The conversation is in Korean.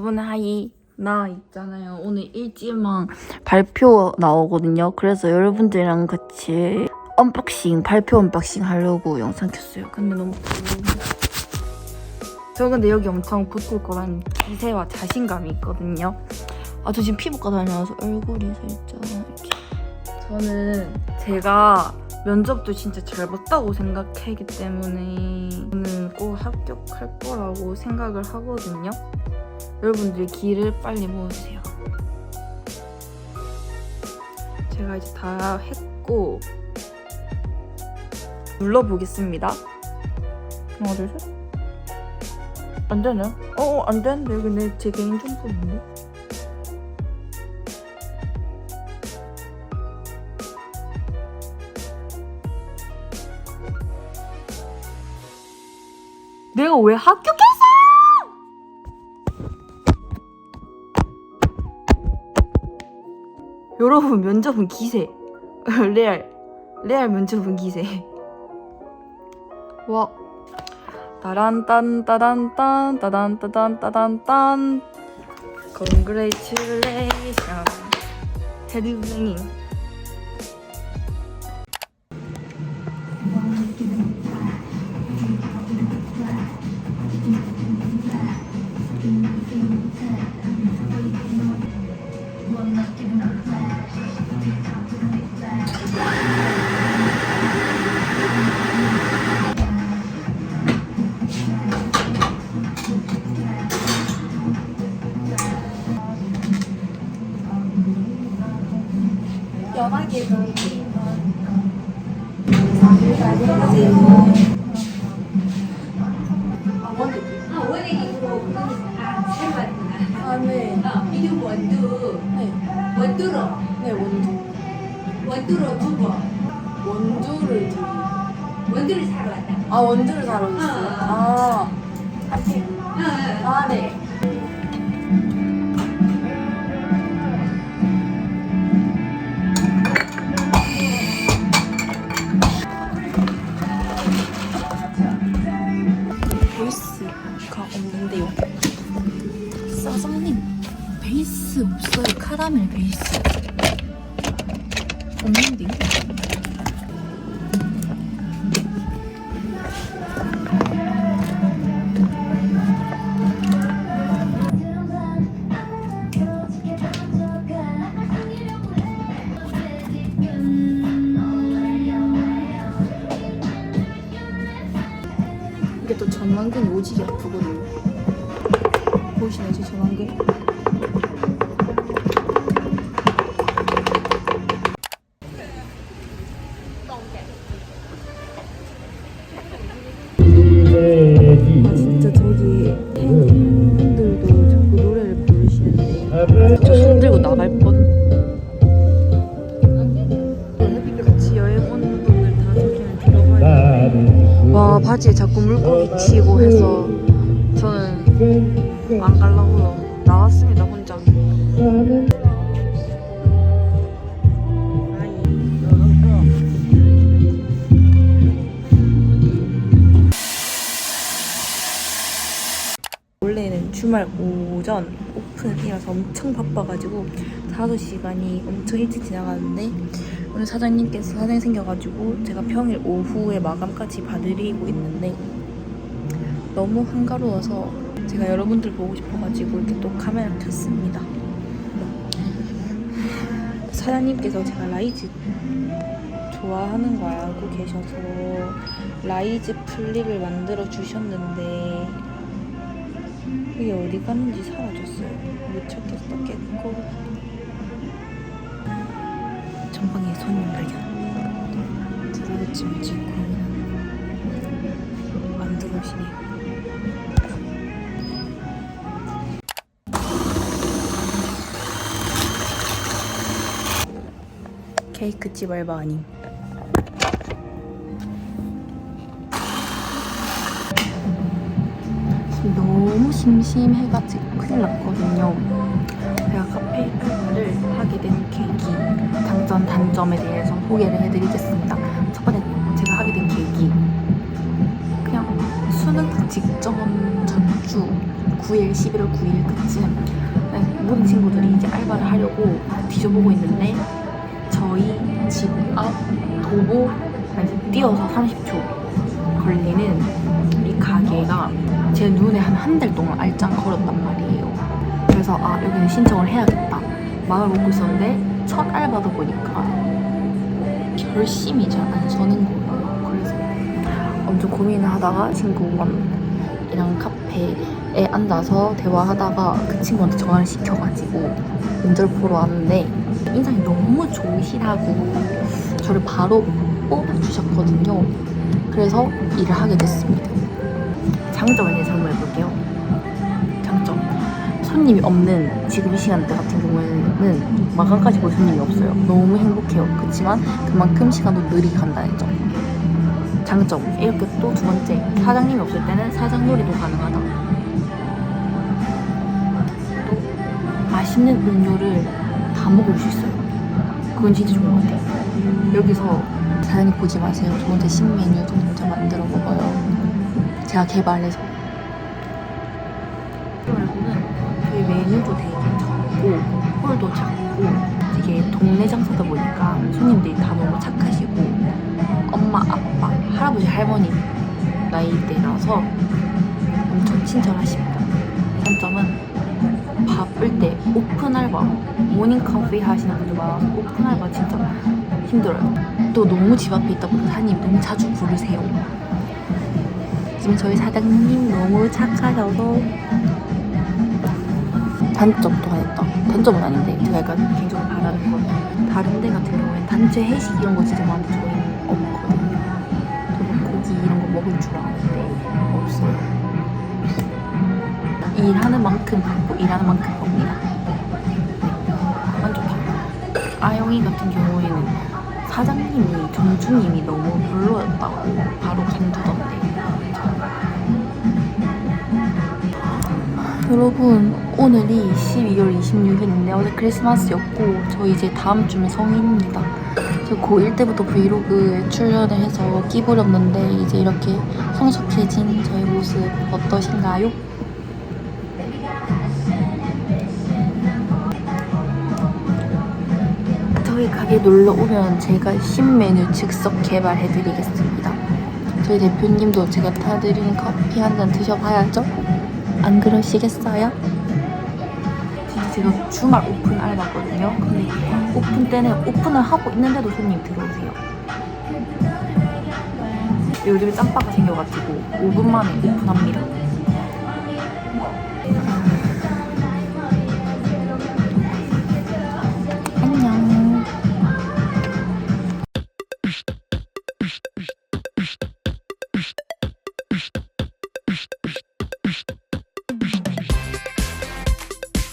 여러분 하이 나 있잖아요. 오늘 일지망 발표 나오거든요. 그래서 여러분들이랑 같이 언박싱 발표 언박싱 하려고 영상 켰어요. 근데 너무 저 근데 여기 엄청 붙을 거란 기세와 자신감이 있거든요. 아 저 지금 피부과 다녀와서 얼굴이 살짝 이렇게. 저는 제가 면접도 진짜 잘 봤다고 생각하기 때문에 저는 꼭 합격할 거라고 생각을 하거든요. 여러분들이 기를 빨리 모으세요. 제가 이제 다 했고 눌러보겠습니다. 하나 둘 셋. 안 되네. 어, 안 되는데 여기 내 제 개인 정보인데. 내가 왜 합격 여러분 면접은 기세. 레알 레알 면접은 기세. 와. 따란 딴 따란딴 따단 따단 따단 딴. Congratulation 헤드뱅잉 원두를 사러 왔다. 아, 원두를 사러 오셨어요? 아. 어, 어. 아, 네. 사장님, 베이스 없어요. 카라멜 베이스. 없는데요? 이게 또 전완근이 오지게 아프 진짜 저기 팬분들도 자꾸 노래를 부르시는데 저 손들고 나갈 뻔. 같이 여행 오는 분들 다 저기는 들어가야 와 바지에 자꾸 물고기 치고 해서 저는 안 혼자 원래는 주말 오전 오픈이라서 엄청 바빠가지고 5시간이 엄청 일찍 지나가는데 오늘 사장님께서 사정이 생겨가지고 제가 평일 오후에 마감까지 봐드리고 있는데 너무 한가로워서 제가 여러분들 보고 싶어가지고 이렇게 또 카메라 켰습니다. 사장님께서 제가 라이즈 좋아하는 거 알고 계셔서 라이즈 플립을 만들어 주셨는데 이게 어디 갔는지 사라졌어요. 못 찾겠어 깼고 전방에 손님 발견. 들어오지면 찍고 안 들어 오시네요. 케이크집 알바 아님. 너무 심심해가지고 큰일 났거든요. 제가 카페 알바를 하게 된 계기, 장점, 단점에 대해서 소개를 해드리겠습니다. 첫 번째 제가 하게 된 계기. 그냥 수능 직전 전주 9일, 11월 9일 그쯤 네, 모든 친구들이 이제 알바를 하려고 뒤져보고 있는데 저희 집 앞 도보 뛰어서 30초 걸리는 이 가게가 제 눈에 한 한 달 동안 알짱 걸었단 말이에요. 그래서 아 여기는 신청을 해야겠다 마음을 먹고 있었는데 첫 알바다 보니까 결심이 잘 안 서는 거예요. 그래서 엄청 고민을 하다가 친구랑 카페에 앉아서 대화하다가 그 친구한테 전화를 시켜가지고 면접 보러 왔는데 인상이 너무 좋으시다고 저를 바로 뽑아주셨거든요. 그래서 일을 하게 됐습니다. 장점을 이제 설명해볼게요. 장점. 손님이 없는 지금 이 시간대 같은 경우에는 마감까지 볼 손님이 없어요. 너무 행복해요. 그렇지만 그만큼 시간도 느리게 간다는 점. 장점. 이렇게 또 두 번째. 사장님이 없을 때는 사장 놀이도 가능하다. 또 맛있는 음료를 다 먹을 수 있어요. 그건 진짜 좋은 것 같아요. 여기서 사장님 보지 마세요. 저 혼자 신메뉴도 혼자 만들어 먹어요. 제가 개발해서. 이 말고는 저희 메뉴도 되게 작고 홀도 작고 되게 동네 장사다 보니까 손님들이 다 너무 착하시고 엄마 아빠 할아버지 할머니 나이대라서 엄청 친절하십니다. 단점은 바쁠 때 오픈 알바 모닝 커피 하시는 분들 많아서 오픈 알바 진짜 힘들어요. 또 너무 집 앞에 있다 보니까 사장님 너무 자주 부르세요. 지금 저희 사장님 너무 착하셔서 단점도 하나 있다. 단점은 아닌데 제가 약간 개인적으로 바라는 건 다른 데 같은 경우에는 단체 회식 이런 거 진짜 많은데 저희는 없거든요. 저도 고기 이런 거 먹을 줄 아는데 일하는 만큼 받고 일하는 만큼 법니다. 만족합니다. 아영이 같은 경우에는 사장님이 점주님이 너무 별로였다고 바로 간두던데 여러분 오늘이 12월 26일인데 어제 크리스마스였고 저 이제 다음 주면 성인입니다 저 고1 때부터 브이로그에 출연을 해서 끼부렸는데 이제 이렇게 성숙해진 저의 모습 어떠신가요? 가게 놀러 오면 제가 신메뉴 즉석 개발해드리겠습니다 저희 대표님도 제가 타드린 커피 한 잔 드셔봐야죠? 안 그러시겠어요? 진짜 제가 주말 오픈 알바거든요. 근데 오픈 때는 오픈을 하고 있는데도 손님 들어오세요. 요즘에 짬바가 생겨가지고 5분 만에 오픈합니다.